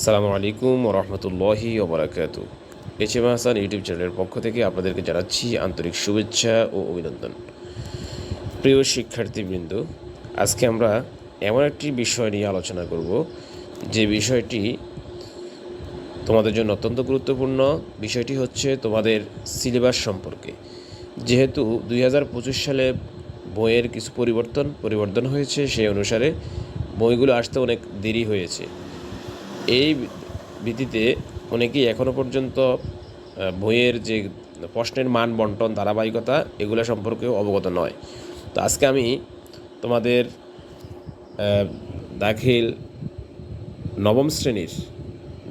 আসসালামু আলাইকুম রহমতুল্লাহি ওবরাকাত। এইচ এম হাসান ইউটিউব চ্যানেলের পক্ষ থেকে আপনাদেরকে জানাচ্ছি আন্তরিক শুভেচ্ছা ও অভিনন্দন। প্রিয় শিক্ষার্থীবৃন্দ, আজকে আমরা এমন একটি বিষয় নিয়ে আলোচনা করব, যে বিষয়টি তোমাদের জন্য অত্যন্ত গুরুত্বপূর্ণ। বিষয়টি হচ্ছে তোমাদের সিলেবাস সম্পর্কে। যেহেতু দুই হাজার পঁচিশ সালে বইয়ের কিছু পরিবর্তন পরিবর্তন হয়েছে, সেই অনুসারে বইগুলো আসতে অনেক দেরি হয়েছে। এই ভিত্তিতে অনেকেই এখনও পর্যন্ত বইয়ের যে প্রশ্নের মান বন্টন, ধারাবাহিকতা, এগুলো সম্পর্কেও অবগত নয়। তো আজকে আমি তোমাদের দাখিল নবম শ্রেণির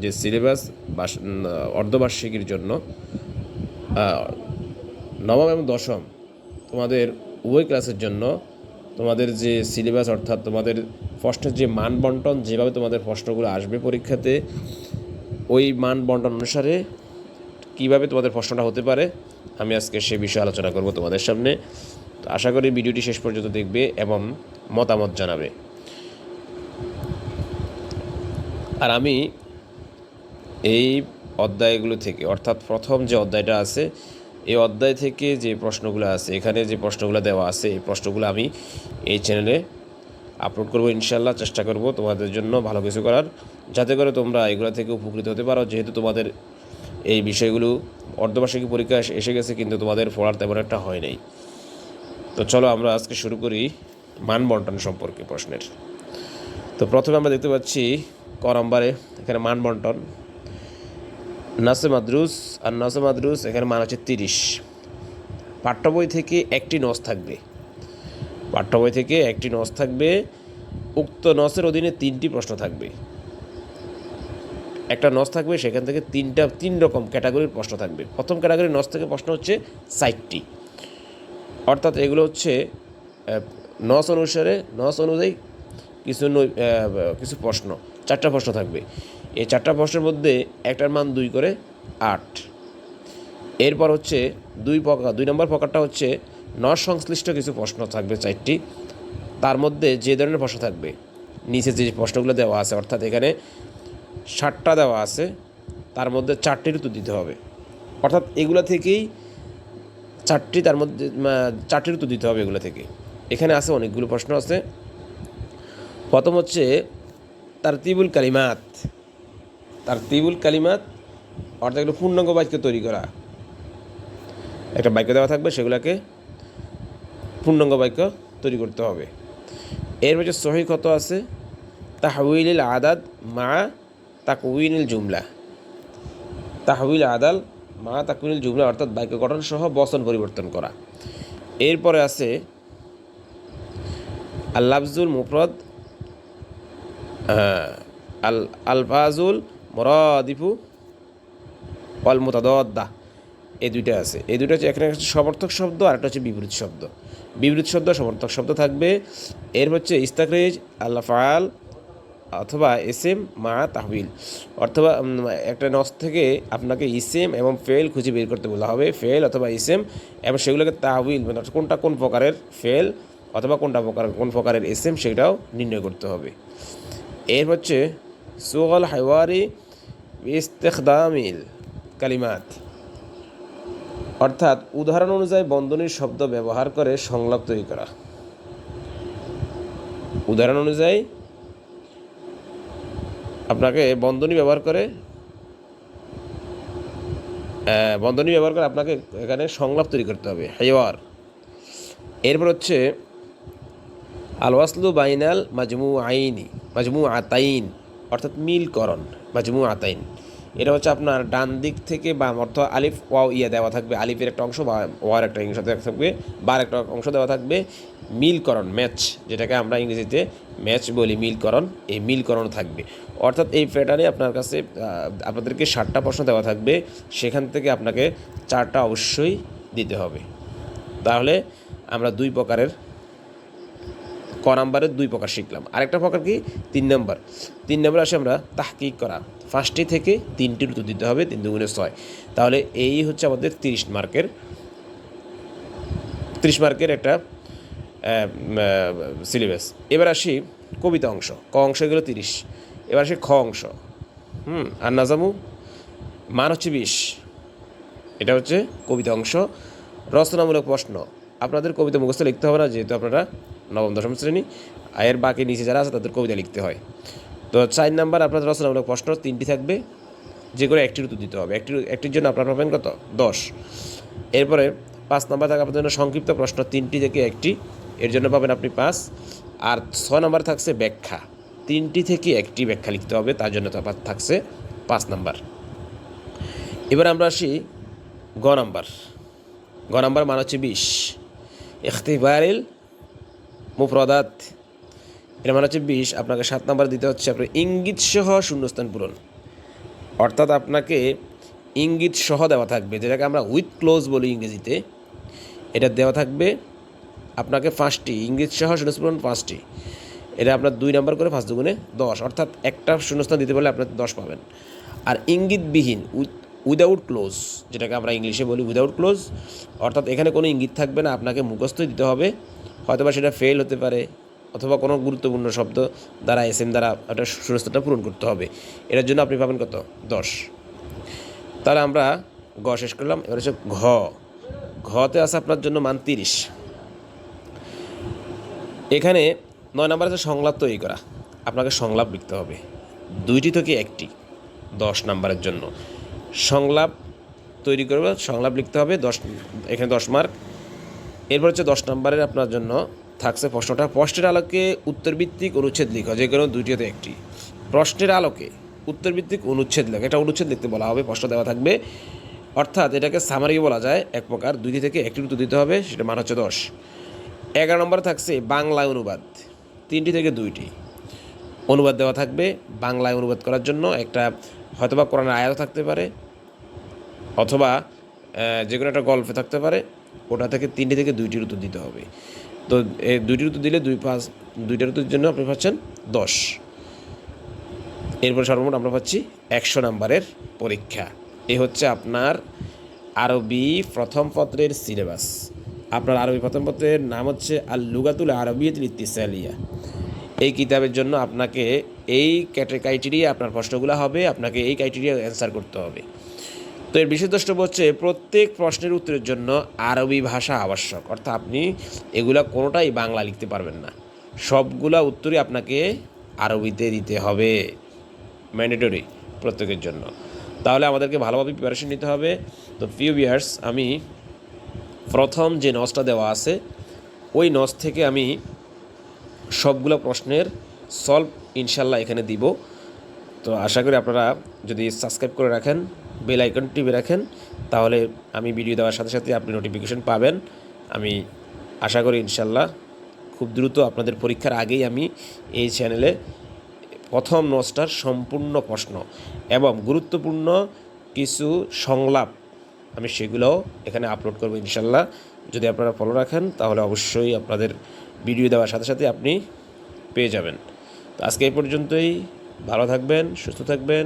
যে সিলেবাস বাস অর্ধবার্ষিকীর জন্য নবম এবং দশম তোমাদের উভয় ক্লাসের জন্য তোমাদের যে সিলেবাস অর্থাৎ তোমাদের প্রশ্নের যে মান বন্টন যেভাবে তোমাদের প্রশ্নগুলো আসবে পরীক্ষাতে, ওই মান বন্টন অনুসারে কীভাবে তোমাদের প্রশ্নটা হতে পারে, আমি আজকে সে বিষয়ে আলোচনা করব তোমাদের সামনে। তো আশা করি ভিডিওটি শেষ পর্যন্ত দেখবে এবং মতামত জানাবে। আর আমি এই অধ্যায়গুলো থেকে, অর্থাৎ প্রথম যে অধ্যায়টা আছে এই অধ্যায় থেকে যে প্রশ্নগুলো আছে, এখানে যে প্রশ্নগুলো দেওয়া আছে, এই প্রশ্নগুলো আমি এই চ্যানেলে আপলোড করব ইনশাল্লাহ চেষ্টা করব তোমাদের জন্য ভালো কিছু করার, যাতে করে তোমরা এগুলো থেকে উপকৃত হতে পারো। যেহেতু তোমাদের এই বিষয়গুলো অর্ধবার্ষিকী পরীক্ষা এসে- গেছে, কিন্তু তোমাদের পড়ার তেমন একটা হয় নাই। তো চলো আমরা আজকে শুরু করি মান বন্টন সম্পর্কে প্রশ্নের। তো প্রথমে আমরা দেখতে পাচ্ছি ক নম্বরে এখানে মান বন্টন। নাসে মাদ্রুস, আর নাসে মাদ্রুস এখানে মান আছে তিরিশ। পাঠ্য বই থেকে একটি নস থাকবে। পাঠ্য বই থেকে একটি নস থাকবে, উক্ত নসের অধীনে তিনটি প্রশ্ন থাকবে। একটা নস থাকবে, সেখান থেকে তিনটা, তিন রকম ক্যাটাগরির প্রশ্ন থাকবে। প্রথম ক্যাটাগরির নস থেকে প্রশ্ন হচ্ছে সাইটটি অর্থাৎ এগুলো হচ্ছে নস অনুসারে, নস অনুযায়ী কিছু কিছু প্রশ্ন, চারটা প্রশ্ন থাকবে। এই চারটা প্রশ্নের মধ্যে একটার মান দুই করে আট। এরপর হচ্ছে দুই প্রকার, দুই নম্বর প্রকারটা হচ্ছে নস সংশ্লিষ্ট কিছু প্রশ্ন থাকবে চারটি। তার মধ্যে যে ধরনের প্রশ্ন থাকবে, নিচে যে প্রশ্নগুলো দেওয়া আছে, অর্থাৎ এখানে ষাটটা দেওয়া আছে, তার মধ্যে চারটির উত্তর দিতে হবে। অর্থাৎ এগুলো থেকেই চারটি তার মধ্যে চারটির উত্তর দিতে হবে এগুলো থেকে। এখানে আছে অনেকগুলো প্রশ্ন আছে। প্রথম হচ্ছে তার তিবুল কালিমাত। তার তিবুল কালিমাত, অর্থাৎ এগুলো পূর্ণাঙ্গ বাক্য তৈরি করা। একটা বাক্য দেওয়া থাকবে সেগুলোকে। পূর্ণাঙ্গ বাক্য তৈরি করতে হবে। এর হচ্ছে সহি কত আছে? তাহউইল আদাদ মা তাকউইনিল জুমলা। তাহউইল আদাল মা তাকুইনিল জুমলা অর্থাৎ বাক্য গঠন সহ বচন পরিবর্তন করা। এরপরে আছে আল্লাফজুল মুফরদ আল আলফাজুল মরাদিফু অল মুতাদদ্দা এই দুইটা আছে। এই দুইটা হচ্ছে একটা হচ্ছে সমর্থক শব্দ আর একটা হচ্ছে বিপরীত শব্দ। বিপরীত শব্দ, সমর্থক শব্দ থাকবে। এর হচ্ছে ইস্তাকরেজ আল্লাহ ফাল অথবা এসএম মা তাহবিল। অথবা একটা নস থেকে আপনাকে ইসেম এবং ফেল খুঁজে বের করতে বলা হবে। ফেল অথবা ইসেম এবং সেগুলোকে তাহবিল মানে কোনটা কোন প্রকারের ফেল অথবা কোনটা প্রকার কোন প্রকারের এসএম সেটাও নির্ণয় করতে হবে। এর হচ্ছে সুগল হাইওয়ারি ইস্তেখদামিল কালিমাত। অর্থাৎ উদাহরণ অনুযায়ী বন্ধনীর শব্দ ব্যবহার করে সংলাপ তৈরি করা। উদাহরণ অনুযায়ী, আপনাকে বন্ধনী ব্যবহার করে বন্ধনী ব্যবহার করে আপনাকে এখানে সংলাপ তৈরি করতে হবে, হাইওয়ার। এরপর হচ্ছে আল ওয়াসলু বাইনাল মাজমু আইনি মাজমু আতাইন অর্থাৎ মিলকরণ মাজমু আতাইন এটা হচ্ছে আপনার ডান দিক থেকে বাম অর্থ আলিফ, ওয়াও, ইয়া দেওয়া থাকবে। আলিফের একটা অংশ বা ওয়ার একটা অংশ দেওয়া থাকবে, বার একটা অংশ দেওয়া থাকবে। মিলকরণ, ম্যাচ, যেটাকে আমরা ইংরেজিতে ম্যাচ বলি, মিলকরণ, এই মিলকরণ থাকবে। অর্থাৎ এই প্যাটার্নে আপনার কাছে আপনাদেরকে ষাটটা প্রশ্ন দেওয়া থাকবে। সেখান থেকে আপনাকে চারটা অবশ্যই দিতে হবে। তাহলে আমরা দুই প্রকারের, ক নাম্বারের দুই প্রকার শিখলাম। আরেকটা প্রকার কি? তিন নাম্বার। তিন নাম্বার আসে আমরা তাহকিক করা। পাঁচটি থেকে তিনটির উত্তর দিতে হবে, তিন দুগুণে ছয়। তাহলে এই হচ্ছে আমাদের তিরিশ মার্কের তিরিশ মার্কের একটা সিলেবাস এবার আসি কবিতা অংশ। ক অংশ গেলো তিরিশ। এবার আসি খ অংশ। হুম, আর নাজামু? মান হচ্ছে বিশ। এটা হচ্ছে কবিতা অংশ। রচনামূলক প্রশ্ন। আপনাদের কবিতা মুখস্থ লিখতে হবে না, যেহেতু আপনারা নবম, দশম শ্রেণি। আর এর বাকি নিচে যারা আছে, তাদের কবিতা লিখতে হয়। তো চার নাম্বার আপনাদের রচনামূলক প্রশ্ন, তিনটি থাকবে। যে করে একটির উত্তর দিতে হবে। একটির একটির জন্য আপনারা পাবেন কত? দশ। এরপরে পাঁচ নাম্বার থাকে আপনাদের জন্য সংক্ষিপ্ত প্রশ্ন, তিনটি থেকে একটি। এর জন্য পাবেন আপনি পাঁচ। আর ছ নাম্বার থাকছে ব্যাখ্যা। তিনটি থেকে একটি ব্যাখ্যা লিখতে হবে, তার জন্য আপনার থাকছে পাঁচ নাম্বার। এবার আমরা আসি গ নাম্বার। গ নাম্বার মান হচ্ছে বিশ। ইখতিবারিল মুফরদাত এর মানে হচ্ছে বিশ, আপনাকে সাত নাম্বার দিতে হচ্ছে আপনার ইঙ্গিত সহ শূন্যস্থান পূরণ। অর্থাৎ আপনাকে ইঙ্গিত সহ দেওয়া থাকবে, যেটাকে আমরা উইথ ক্লোজ বলি ইংরেজিতে। এটা দেওয়া থাকবে আপনাকে পাঁচটি ইঙ্গিত সহ শূন্যস্থান পূরণ পাঁচটি। এটা আপনার দুই নাম্বার করে পাঁচ দুগুণে দশ, অর্থাৎ একটা শূন্যস্থান দিতে পারলে আপনার দশ পাবেন। আর ইঙ্গিতবিহীন, উইথ উইদাউট ক্লোজ যেটাকে আমরা ইংলিশে বলি উইদাউট ক্লোজ অর্থাৎ এখানে কোনো ইঙ্গিত থাকবে না, আপনাকে মুখস্থই দিতে হবে। হয়তোবা সেটা ফেল হতে পারে অথবা কোনো গুরুত্বপূর্ণ শব্দ দ্বারা এস এম দ্বারা একটা শূন্যস্থানটা পূরণ করতে হবে। এটার জন্য আপনি পাবেন কত? দশ। তাহলে আমরা গ শেষ করলাম। এবার হচ্ছে ঘ। ঘতে আছে আপনার জন্য মান তিরিশ। এখানে নয় নম্বর আছে সংলাপ তৈরি করা। আপনাকে সংলাপ লিখতে হবে। দুইটি থেকে একটি, দশ নাম্বারের জন্য। সংলাপ তৈরি করবে, সংলাপ লিখতে হবে, দশ, এখানে দশ মার্ক এরপর হচ্ছে দশ নম্বরের আপনার জন্য থাকছে প্রশ্নটা। প্রশ্নের আলোকে উত্তরভিত্তিক অনুচ্ছেদ লিখো, যে কোনো দুইটিতে একটি। প্রশ্নের আলোকে উত্তরভিত্তিক অনুচ্ছেদ লেখা, এটা অনুচ্ছেদ লিখতে বলা হবে, প্রশ্ন দেওয়া থাকবে। অর্থাৎ এটাকে সামারি বলা যায়, এক প্রকার দুইটি থেকে একটি উত্তর দিতে হবে সেটা মান হচ্ছে দশ। এগারো নম্বরে থাকছে বাংলায় অনুবাদ, তিনটি থেকে দুইটি। অনুবাদ দেওয়া থাকবে বাংলায় অনুবাদ করার জন্য, একটা হয়তোবা কোরআনের আয়াত থাকতে পারে, অথবা যে কোনো একটা গল্পে থাকতে পারে, ওটা থেকে তিনটি থেকে দুইটির উত্তর দিতে হবে। তো দুইটির উত্তর দিলে দুই পাঁচ দুইটার ঋতুর জন্য আপনি পাচ্ছেন দশ। এরপর সর্বমোট আমরা পাচ্ছি একশো নাম্বারের পরীক্ষা। এ হচ্ছে আপনার আরবি প্রথম পত্রের সিলেবাস। আপনার আরবি প্রথম পত্রের নাম হচ্ছে আল লুগাতুল আরবিয়ত ইত্তিসালিয়া। এই কিতাবের জন্য আপনাকে এই ক্যাটে ক্রাইটেরিয়া আপনার প্রশ্নগুলো হবে, আপনাকে এই ক্রাইটেরিয়া অ্যান্সার করতে হবে। তো এর বিশেষ দ্রষ্টব্য হচ্ছে প্রত্যেক প্রশ্নের উত্তরের জন্য আরবি ভাষা আবশ্যক। অর্থাৎ আপনি এগুলা কোনোটাই বাংলা লিখতে পারবেন না। সবগুলা উত্তরই আপনাকে আরবিতে দিতে হবে। ম্যান্ডেটরি প্রত্যেকের জন্য। তাহলে আমাদেরকে ভালোভাবে প্রিপারেশন নিতে হবে। তো ফিউ ইয়ার্স আমি প্রথম যে নসটা দেওয়া আছে, ওই নস থেকে আমি সবগুলো প্রশ্নের সলভ ইনশাল্লাহ এখানে দিব। তো আশা করি আপনারা যদি সাবস্ক্রাইব করে রাখেন বেল আইকন টিপে রাখেন, তাহলে আমি ভিডিও দেওয়ার সাথে সাথে আপনি নোটিফিকেশন পাবেন। আমি আশা করি ইনশাল্লাহ খুব দ্রুত আপনাদের পরীক্ষার আগেই আমি এই চ্যানেলে প্রথম নসটার সম্পূর্ণ প্রশ্ন এবং গুরুত্বপূর্ণ কিছু সংলাপ আমি সেগুলোও এখানে আপলোড করব ইনশাল্লাহ যদি আপনারা ফলো রাখেন, তাহলে অবশ্যই আপনাদের ভিডিও দেওয়ার সাথে সাথে আপনি পেয়ে যাবেন। তো আজকে এই পর্যন্তই। ভালো থাকবেন, সুস্থ থাকবেন।